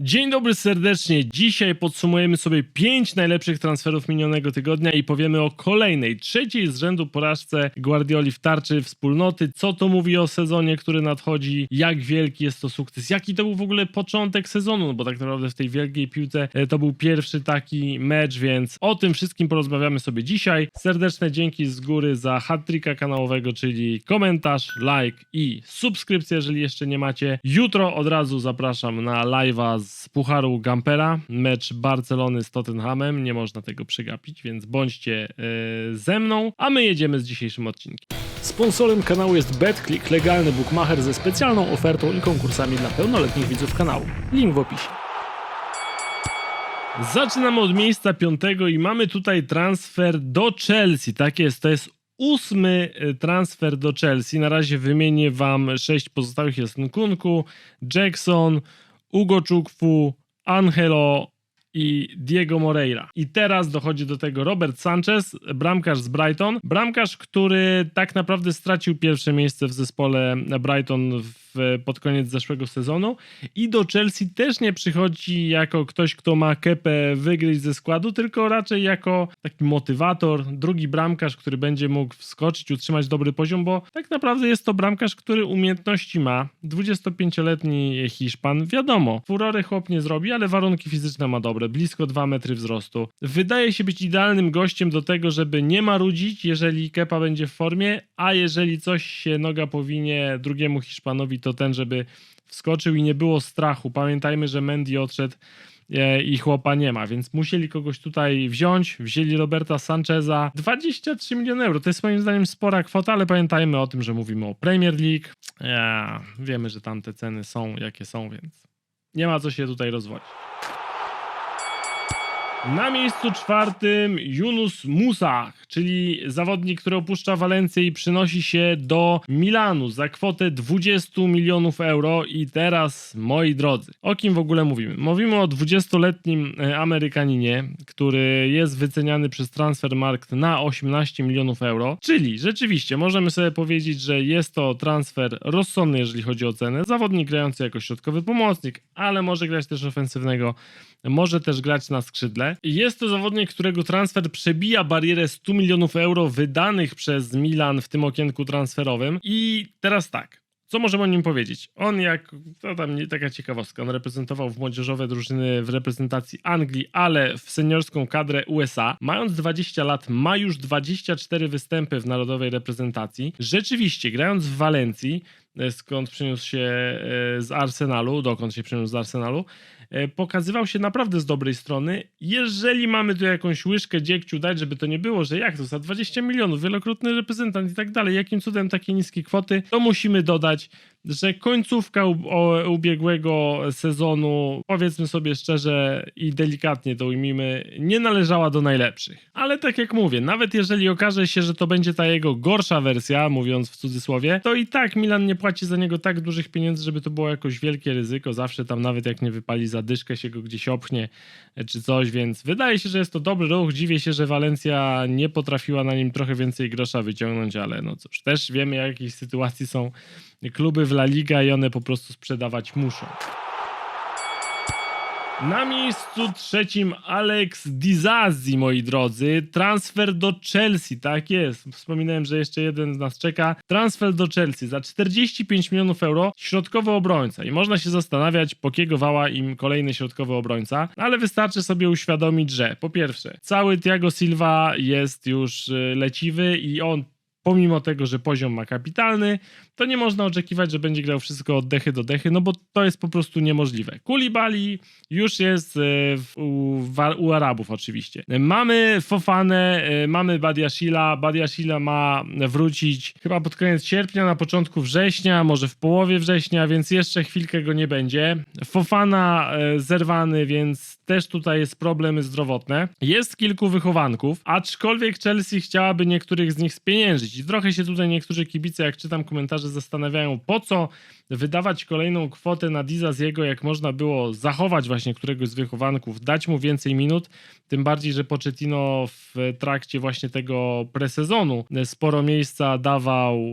Dzień dobry serdecznie. Dzisiaj podsumujemy sobie 5 najlepszych transferów minionego tygodnia i powiemy o kolejnej, trzeciej z rzędu porażce Guardioli w tarczy wspólnoty. Co to mówi o sezonie, który nadchodzi, jak wielki jest to sukces, jaki to był w ogóle początek sezonu, no bo tak naprawdę w tej wielkiej piłce e, to był pierwszy taki mecz, więc o tym wszystkim porozmawiamy sobie dzisiaj. Serdeczne dzięki z góry za hat-tricka kanałowego, czyli komentarz, like i subskrypcja, jeżeli jeszcze nie macie. Jutro od razu zapraszam na live'a z Pucharu Gampera, mecz Barcelony z Tottenhamem, nie można tego przegapić, więc bądźcie e, ze mną, a my jedziemy z dzisiejszym odcinkiem. Sponsorem kanału jest BetClick, legalny bookmacher ze specjalną ofertą i konkursami dla pełnoletnich widzów kanału. Link w opisie. Zaczynamy od miejsca piątego i mamy tutaj transfer do Chelsea. Tak jest, to jest ósmy e, transfer do Chelsea. Na razie wymienię wam sześć pozostałych. Jest Nkunku, Jackson, Ugo Czukwu, Angelo i Diego Moreira. I teraz dochodzi do tego Robert Sanchez, bramkarz z Brighton. Bramkarz, który tak naprawdę stracił pierwsze miejsce w zespole Brighton w, pod koniec zeszłego sezonu i do Chelsea też nie przychodzi jako ktoś, kto ma kepę wygryźć ze składu, tylko raczej jako taki motywator, drugi bramkarz, który będzie mógł wskoczyć, utrzymać dobry poziom, bo tak naprawdę jest to bramkarz, który umiejętności ma. 25-letni Hiszpan, wiadomo, furory chłop nie zrobi, ale warunki fizyczne ma dobre, blisko 2 metry wzrostu. Wydaje się być idealnym gościem do tego, żeby nie marudzić, jeżeli kepa będzie w formie, a jeżeli coś się noga powinie drugiemu Hiszpanowi, to ten, żeby wskoczył i nie było strachu. Pamiętajmy, że Mendy odszedł e, i chłopa nie ma, więc musieli kogoś tutaj wziąć. Wzięli Roberta Sancheza. 23 miliony euro. To jest moim zdaniem spora kwota, ale pamiętajmy o tym, że mówimy o Premier League. Ja, wiemy, że tam te ceny są jakie są, więc nie ma co się tutaj rozwodzić. Na miejscu czwartym Yunus Musach, czyli zawodnik, który opuszcza Walencję i przynosi się do Milanu za kwotę 20 milionów euro. I teraz, moi drodzy, o kim w ogóle mówimy? Mówimy o 20-letnim e, Amerykaninie, który jest wyceniany przez Transfermarkt na 18 milionów euro. Czyli rzeczywiście możemy sobie powiedzieć, że jest to transfer rozsądny, jeżeli chodzi o cenę. Zawodnik grający jako środkowy pomocnik, ale może grać też ofensywnego może też grać na skrzydle. Jest to zawodnik, którego transfer przebija barierę 100 milionów euro wydanych przez Milan w tym okienku transferowym. I teraz tak. Co możemy o nim powiedzieć? On jak, to tam nie, taka ciekawostka, on reprezentował w młodzieżowe drużyny w reprezentacji Anglii, ale w seniorską kadrę USA. Mając 20 lat, ma już 24 występy w narodowej reprezentacji. Rzeczywiście, grając w Walencji, skąd przeniósł się e, z Arsenalu, dokąd się przeniósł z Arsenalu, e, pokazywał się naprawdę z dobrej strony. Jeżeli mamy tu jakąś łyżkę dziegciu dać, żeby to nie było, że jak to za 20 milionów, wielokrotny reprezentant i tak dalej, jakim cudem takie niskie kwoty, to musimy dodać, że końcówka ubiegłego sezonu, powiedzmy sobie szczerze i delikatnie to ujmijmy, nie należała do najlepszych. Ale tak jak mówię, nawet jeżeli okaże się, że to będzie ta jego gorsza wersja, mówiąc w cudzysłowie, to i tak Milan nie płaci za niego tak dużych pieniędzy, żeby to było jakoś wielkie ryzyko. Zawsze tam nawet jak nie wypali zadyszkę, się go gdzieś opchnie e, czy coś, więc wydaje się, że jest to dobry ruch. Dziwię się, że Walencja nie potrafiła na nim trochę więcej grosza wyciągnąć, ale no cóż, też wiemy, jakiej sytuacji są kluby w La Liga i one po prostu sprzedawać muszą. Na miejscu trzecim Alex Dizazi, moi drodzy. Transfer do Chelsea, tak jest. Wspominałem, że jeszcze jeden z nas czeka. Transfer do Chelsea za 45 milionów euro, środkowy obrońca. I można się zastanawiać, po kiego wała im kolejny środkowy obrońca, ale wystarczy sobie uświadomić, że po pierwsze, cały Thiago Silva jest już y, leciwy i on pomimo tego, że poziom ma kapitalny, to nie można oczekiwać, że będzie grał wszystko od dechy do dechy, no bo to jest po prostu niemożliwe. Kulibali już jest e, w, u, u Arabów oczywiście. Mamy Fofanę, e, mamy Badiashila. Badiashila ma wrócić chyba pod koniec sierpnia, na początku września, może w połowie września, więc jeszcze chwilkę go nie będzie. Fofana e, zerwany, więc też tutaj jest problemy zdrowotne. Jest kilku wychowanków, aczkolwiek Chelsea chciałaby niektórych z nich spieniężyć i trochę się tutaj niektórzy kibice, jak czytam komentarze piłkarze zastanawiają, po co wydawać kolejną kwotę na Dizaziego, jak można było zachować właśnie któregoś z wychowanków, dać mu więcej minut, tym bardziej, że Pochettino w trakcie właśnie tego presezonu sporo miejsca dawał e,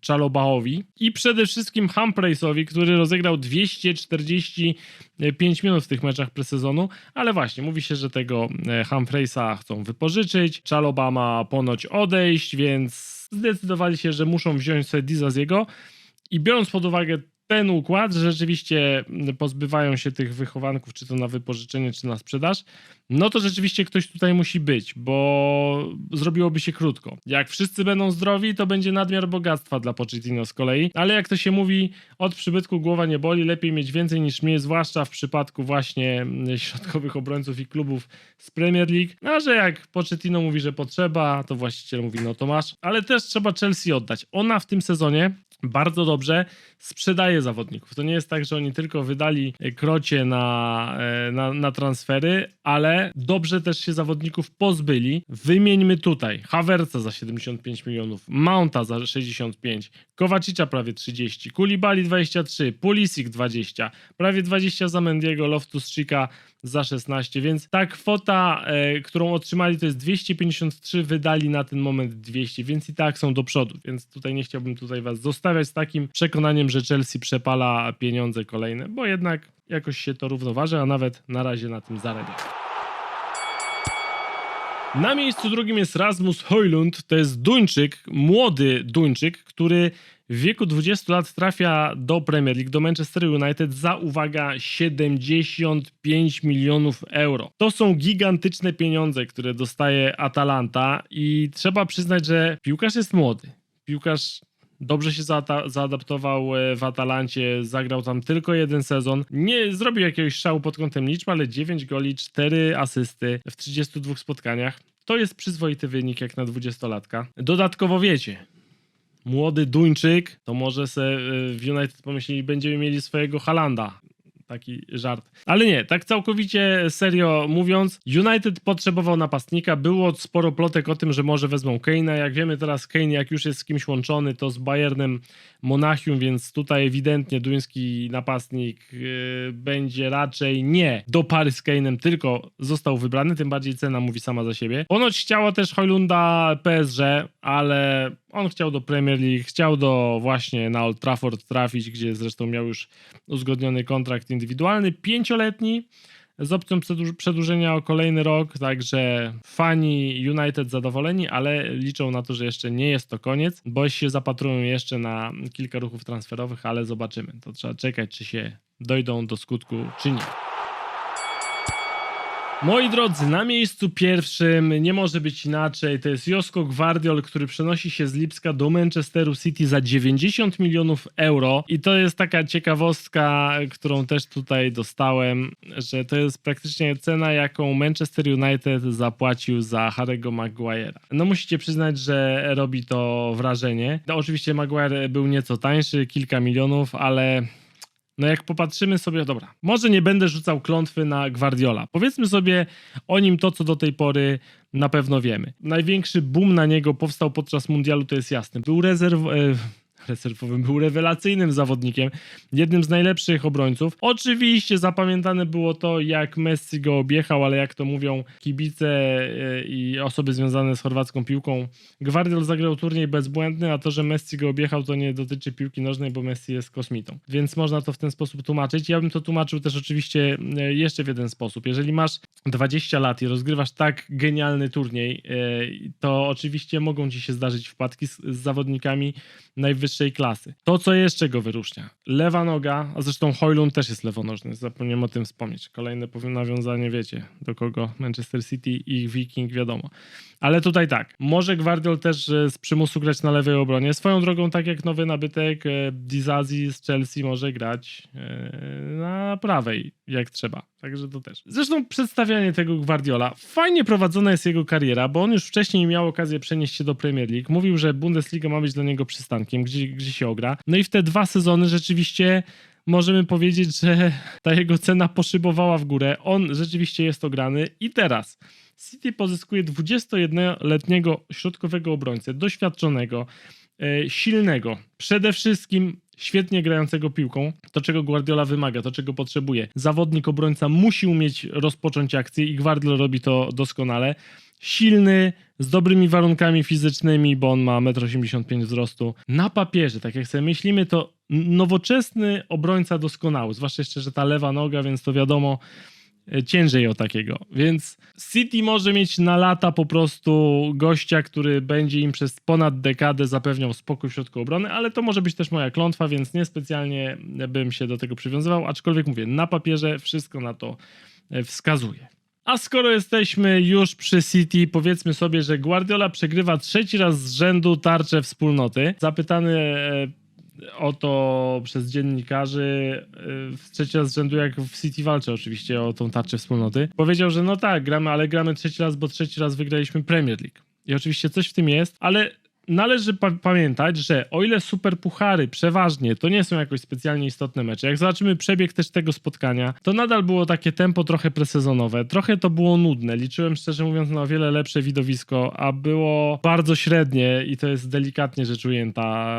Czalobaowi i przede wszystkim Humphreysowi, który rozegrał 245 minut w tych meczach presezonu, ale właśnie mówi się, że tego e, Humphreysa chcą wypożyczyć, Czaloba ma ponoć odejść, więc zdecydowali się, że muszą wziąć sobie Dizaziego i biorąc pod uwagę ten układ, że rzeczywiście pozbywają się tych wychowanków, czy to na wypożyczenie, czy na sprzedaż, no to rzeczywiście ktoś tutaj musi być, bo zrobiłoby się krótko. Jak wszyscy będą zdrowi, to będzie nadmiar bogactwa dla Pochettino z kolei, ale jak to się mówi, od przybytku głowa nie boli, lepiej mieć więcej niż mniej, zwłaszcza w przypadku właśnie środkowych obrońców i klubów z Premier League, a że jak Pochettino mówi, że potrzeba, to właściciel mówi, no to masz, ale też trzeba Chelsea oddać. Ona w tym sezonie bardzo dobrze sprzedaje zawodników. To nie jest tak, że oni tylko wydali krocie na, e, na, na transfery, ale dobrze też się zawodników pozbyli. Wymieńmy tutaj Havertza za 75 milionów, Mounta za 65, Kowacicza prawie 30, Kulibali 23, Pulisic 20, prawie 20 za Mendiego, Loftus-Cheeka za 16, więc ta kwota, e, którą otrzymali to jest 253, wydali na ten moment 200, więc i tak są do przodu, więc tutaj nie chciałbym tutaj was zostawiać z takim przekonaniem, że Chelsea przepala pieniądze kolejne, bo jednak jakoś się to równoważy, a nawet na razie na tym zarabia. Na miejscu drugim jest Rasmus Hojlund, to jest Duńczyk, młody Duńczyk, który w wieku 20 lat trafia do Premier League, do Manchester United za, uwaga, 75 milionów euro. To są gigantyczne pieniądze, które dostaje Atalanta i trzeba przyznać, że piłkarz jest młody. Piłkarz dobrze się zaata- zaadaptował e, w Atalancie, zagrał tam tylko jeden sezon. Nie zrobił jakiegoś szału pod kątem liczb, ale 9 goli, 4 asysty w 32 spotkaniach. To jest przyzwoity wynik jak na 20-latka. Dodatkowo wiecie, młody Duńczyk, to może se e, w United pomyśleli, będziemy mieli swojego Halanda. Taki żart. Ale nie, tak całkowicie serio mówiąc, United potrzebował napastnika. Było sporo plotek o tym, że może wezmą Kane'a. Jak wiemy teraz, Kane jak już jest z kimś łączony, to z Bayernem Monachium, więc tutaj ewidentnie duński napastnik yy, będzie raczej nie do pary z Kane'em, tylko został wybrany, tym bardziej cena mówi sama za siebie. Ponoć chciało też Hojlunda PSG, ale on chciał do Premier League, chciał do właśnie na Old Trafford trafić, gdzie zresztą miał już uzgodniony kontrakt indywidualny, pięcioletni, z opcją przedłuż- przedłużenia o kolejny rok, także fani United zadowoleni, ale liczą na to, że jeszcze nie jest to koniec, bo się zapatrują jeszcze na kilka ruchów transferowych, ale zobaczymy. To trzeba czekać, czy się dojdą do skutku, czy nie. Moi drodzy, na miejscu pierwszym nie może być inaczej. To jest Josko Gwardiol, który przenosi się z Lipska do Manchesteru City za 90 milionów euro. I to jest taka ciekawostka, którą też tutaj dostałem, że to jest praktycznie cena, jaką Manchester United zapłacił za Harry'ego Maguire'a. No musicie przyznać, że robi to wrażenie. No, oczywiście Maguire był nieco tańszy, kilka milionów, ale no jak popatrzymy sobie, dobra, może nie będę rzucał klątwy na Guardiola. Powiedzmy sobie o nim to, co do tej pory na pewno wiemy. Największy boom na niego powstał podczas mundialu, to jest jasne. Był rezerw... Rezerwowym, był rewelacyjnym zawodnikiem, jednym z najlepszych obrońców. Oczywiście zapamiętane było to, jak Messi go objechał, ale jak to mówią kibice e, i osoby związane z chorwacką piłką, Gwardiol zagrał turniej bezbłędny, a to, że Messi go objechał, to nie dotyczy piłki nożnej, bo Messi jest kosmitą. Więc można to w ten sposób tłumaczyć. Ja bym to tłumaczył też oczywiście e, jeszcze w jeden sposób. Jeżeli masz 20 lat i rozgrywasz tak genialny turniej, e, to oczywiście mogą ci się zdarzyć wpadki z, z zawodnikami najwyższej klasy. To, co jeszcze go wyróżnia. Lewa noga, a zresztą Hojlund też jest lewonożny, zapomniałem o tym wspomnieć. Kolejne nawiązanie, wiecie, do kogo Manchester City i Viking, wiadomo. Ale tutaj tak, może Gwardiol też e, z przymusu grać na lewej obronie. Swoją drogą, tak jak nowy nabytek, e, Dizazi z Chelsea może grać na prawej, jak trzeba. Także to też. Zresztą przedstawianie tego Guardiola. Fajnie prowadzona jest jego kariera, bo on już wcześniej miał okazję przenieść się do Premier League. Mówił, że Bundesliga ma być dla niego przystankiem, gdzie, gdzie się ogra. No i w te dwa sezony rzeczywiście możemy powiedzieć, że ta jego cena poszybowała w górę. On rzeczywiście jest ograny i teraz City pozyskuje 21-letniego środkowego obrońcę, doświadczonego, silnego, przede wszystkim świetnie grającego piłką, to czego Guardiola wymaga, to czego potrzebuje. Zawodnik obrońca musi umieć rozpocząć akcję i Guardiola robi to doskonale. Silny, z dobrymi warunkami fizycznymi, bo on ma 1,85 m wzrostu. Na papierze, tak jak sobie myślimy, to nowoczesny obrońca doskonały, zwłaszcza jeszcze, że ta lewa noga, więc to wiadomo, e, ciężej o takiego. Więc City może mieć na lata po prostu gościa, który będzie im przez ponad dekadę zapewniał spokój w środku obrony, ale to może być też moja klątwa, więc niespecjalnie bym się do tego przywiązywał, aczkolwiek mówię, na papierze wszystko na to e, wskazuje. A skoro jesteśmy już przy City, powiedzmy sobie, że Guardiola przegrywa trzeci raz z rzędu tarczę wspólnoty. Zapytany e, o to przez dziennikarzy e, trzeci raz z rzędu, jak w City walczy oczywiście o tą tarczę wspólnoty. Powiedział, że no tak, gramy, ale gramy trzeci raz, bo trzeci raz wygraliśmy Premier League. I oczywiście coś w tym jest, ale należy pa- pamiętać, że o ile super puchary przeważnie to nie są jakoś specjalnie istotne mecze, jak zobaczymy przebieg też tego spotkania, to nadal było takie tempo trochę presezonowe, trochę to było nudne. Liczyłem szczerze mówiąc na o wiele lepsze widowisko, a było bardzo średnie i to jest delikatnie rzecz ujęta,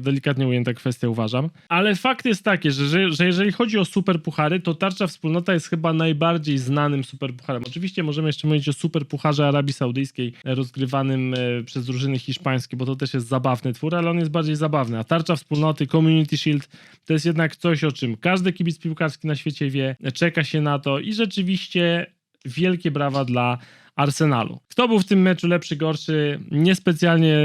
delikatnie ujęta kwestia uważam. Ale fakt jest taki, że, że, że jeżeli chodzi o super puchary, to tarcza wspólnota jest chyba najbardziej znanym super pucharem. Oczywiście możemy jeszcze mówić o super pucharze Arabii Saudyjskiej rozgrywanym e, przez drużyny hiszpańskie, bo to też jest zabawny twór, ale on jest bardziej zabawny. A tarcza wspólnoty, Community Shield to jest jednak coś, o czym każdy kibic piłkarski na świecie wie, czeka się na to i rzeczywiście wielkie brawa dla Arsenalu. Kto był w tym meczu lepszy, gorszy? Niespecjalnie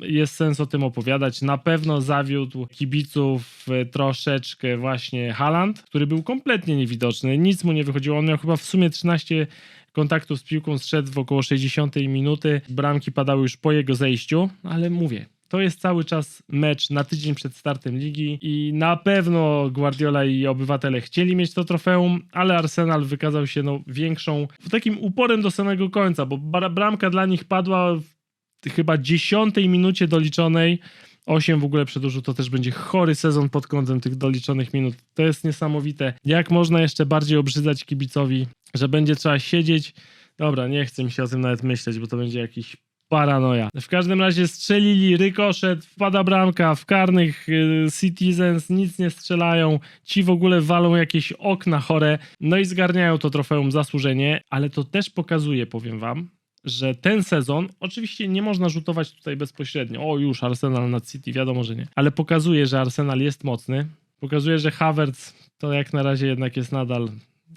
jest sens o tym opowiadać. Na pewno zawiódł kibiców troszeczkę właśnie Haaland, który był kompletnie niewidoczny, nic mu nie wychodziło. On miał chyba w sumie 13 kontaktów z piłką, zszedł w około 60 minuty. Bramki padały już po jego zejściu, ale mówię, to jest cały czas mecz na tydzień przed startem ligi i na pewno Guardiola i obywatele chcieli mieć to trofeum, ale Arsenal wykazał się no, większą, takim uporem do samego końca, bo bra- bramka dla nich padła w chyba 10 minucie doliczonej. 8 w ogóle przedłużył, to też będzie chory sezon pod kątem tych doliczonych minut. To jest niesamowite. Jak można jeszcze bardziej obrzydzać kibicowi, że będzie trzeba siedzieć. Dobra, nie chcę mi się o tym nawet myśleć, bo to będzie jakiś paranoja. W każdym razie strzelili, rykoszet, wpada bramka, w karnych y, Citizens nic nie strzelają, ci w ogóle walą jakieś okna chore, no i zgarniają to trofeum zasłużenie, ale to też pokazuje, powiem wam, że ten sezon, oczywiście nie można rzutować tutaj bezpośrednio, o już Arsenal nad City, wiadomo, że nie, ale pokazuje, że Arsenal jest mocny, pokazuje, że Havertz to jak na razie jednak jest nadal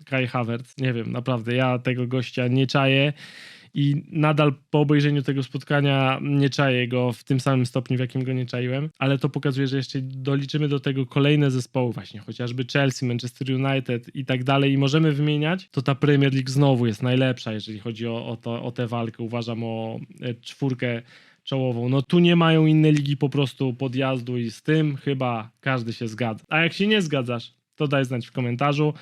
Kai Havertz, nie wiem, naprawdę, ja tego gościa nie czaję i nadal po obejrzeniu tego spotkania nie czaję go w tym samym stopniu, w jakim go nie czaiłem, ale to pokazuje, że jeszcze doliczymy do tego kolejne zespoły właśnie, chociażby Chelsea, Manchester United i tak dalej i możemy wymieniać, to ta Premier League znowu jest najlepsza, jeżeli chodzi o, o, to, o tę walkę. Uważam o e, czwórkę czołową. No tu nie mają inne ligi po prostu podjazdu i z tym chyba każdy się zgadza. A jak się nie zgadzasz, to daj znać w komentarzu.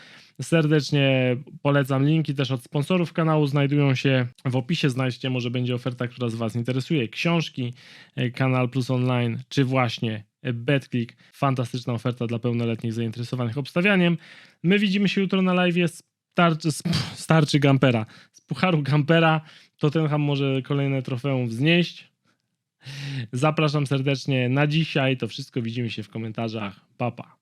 Serdecznie polecam linki też od sponsorów kanału, znajdują się w opisie. Znajdźcie, może będzie oferta, która z Was interesuje. Książki, e, Kanal Plus Online, czy właśnie BetClick. Fantastyczna oferta dla pełnoletnich zainteresowanych obstawianiem. My widzimy się jutro na live z tarczy, z, starczy Gampera. Z Pucharu Gampera Tottenham może kolejne trofeum wznieść. Zapraszam serdecznie na dzisiaj. To wszystko widzimy się w komentarzach. Papa. Pa.